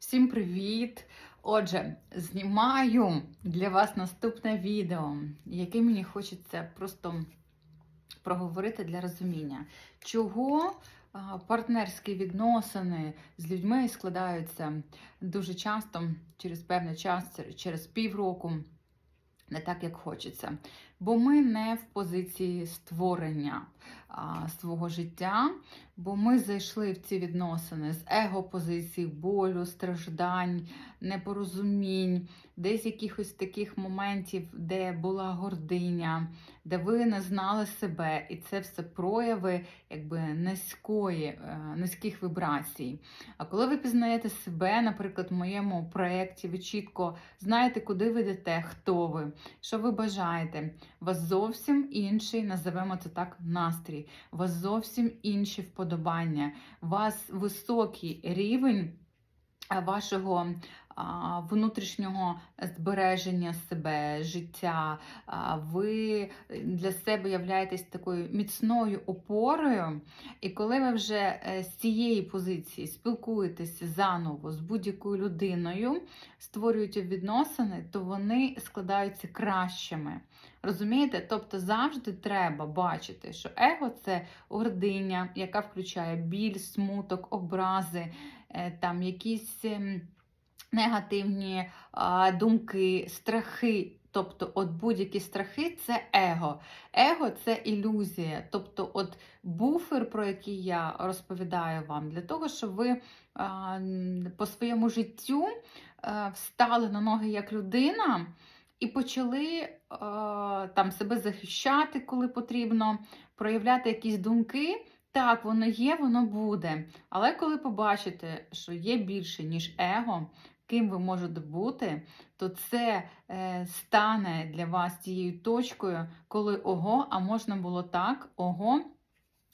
Всім привіт! Отже, знімаю для вас наступне відео, яке мені хочеться просто проговорити для розуміння, чого партнерські відносини з людьми складаються дуже часто через певний час, через півроку, не так, як хочеться. Бо ми не в позиції створення а, свого життя, бо ми зайшли в ці відносини з его-позицій, болю, страждань, непорозумінь, десь якихось таких моментів, де була гординя, де ви не знали себе, і це все прояви якби низької, е, низьких вібрацій. А коли ви пізнаєте себе, наприклад, в моєму проєкті, ви чітко знаєте, куди ви йдете, хто ви, що ви бажаєте. Вас зовсім інший, називаємо це так, настрій, вас зовсім інші вподобання, вас високий рівень вашого а, внутрішнього збереження себе, життя. Ви для себе являєтесь такою міцною опорою. І коли ви вже е, з цієї позиції спілкуєтеся заново з будь-якою людиною, створюєте відносини, то вони складаються кращими. Розумієте? Тобто завжди треба бачити, що его це гординя, яка включає біль, смуток, образи, е, там якісь ем, негативні думки, страхи. Тобто, от будь-які страхи це его. Его це ілюзія. Тобто, от буфер, про який я розповідаю вам, для того, щоб ви по своєму життю а, встали на ноги як людина і почали там себе захищати, коли потрібно, проявляти якісь думки. Так, воно є, воно буде. Але коли побачите, що є більше, ніж его, ким ви можете бути, то це е, стане для вас тією точкою, коли ого, а можна було так, ого.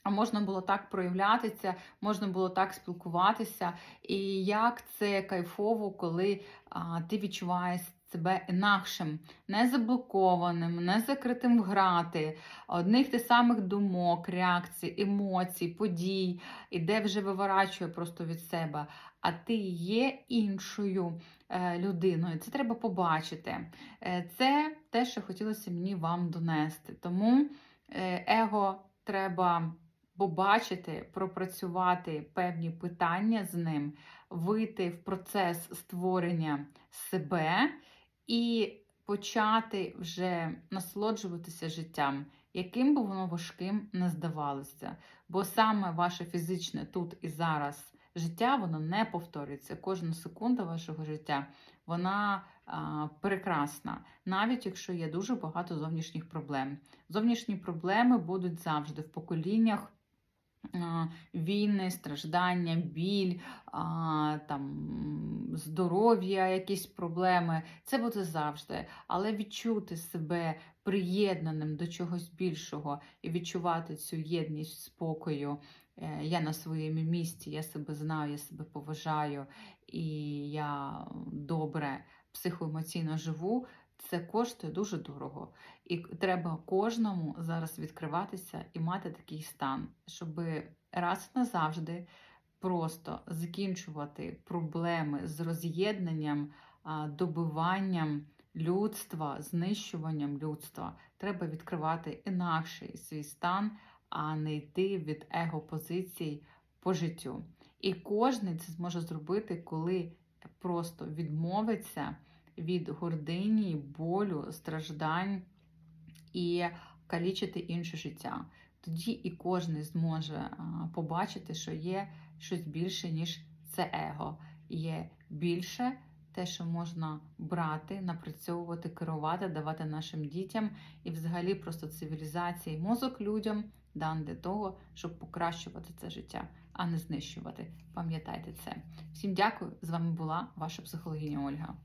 А можна було так проявлятися, можна було так спілкуватися. І як це кайфово, коли а, ти відчуваєш себе інакшим, не заблокованим, не закритим в грати, одних тих самих думок, реакцій, емоцій, подій, і де вже виворачує просто від себе. А ти є іншою е, людиною. Це треба побачити. Е, це те, що хотілося мені вам донести. Тому е, его треба побачити, пропрацювати певні питання з ним, вийти в процес створення себе і почати вже насолоджуватися життям, яким би воно важким не здавалося. Бо саме ваше фізичне тут і зараз життя воно не повторюється. Кожна секунда вашого життя вона а, прекрасна, навіть якщо є дуже багато зовнішніх проблем. Зовнішні проблеми будуть завжди в поколіннях. Війни, страждання, біль, там, здоров'я, якісь проблеми. Це буде завжди. Але відчути себе приєднаним до чогось більшого і відчувати цю єдність спокою. Е, Я на своєму місці, я себе знаю, я себе поважаю і я добре психоемоційно живу. Це коштує дуже дорого. І треба кожному зараз відкриватися і мати такий стан, щоб раз і назавжди просто закінчувати проблеми з роз'єднанням, добиванням людства, знищуванням людства. Треба відкривати інакший свій стан, а не йти від его-позицій по життю. І кожен це зможе зробити, коли просто відмовиться від гордині, болю, страждань і калічити інше життя. Тоді і кожен зможе побачити, що є щось більше, ніж це его. Є більше те, що можна брати, напрацьовувати, керувати, давати нашим дітям і взагалі просто цивілізації мозок людям дан для того, щоб покращувати це життя, а не знищувати. Пам'ятайте це. Всім дякую. З вами була ваша психологиня Ольга.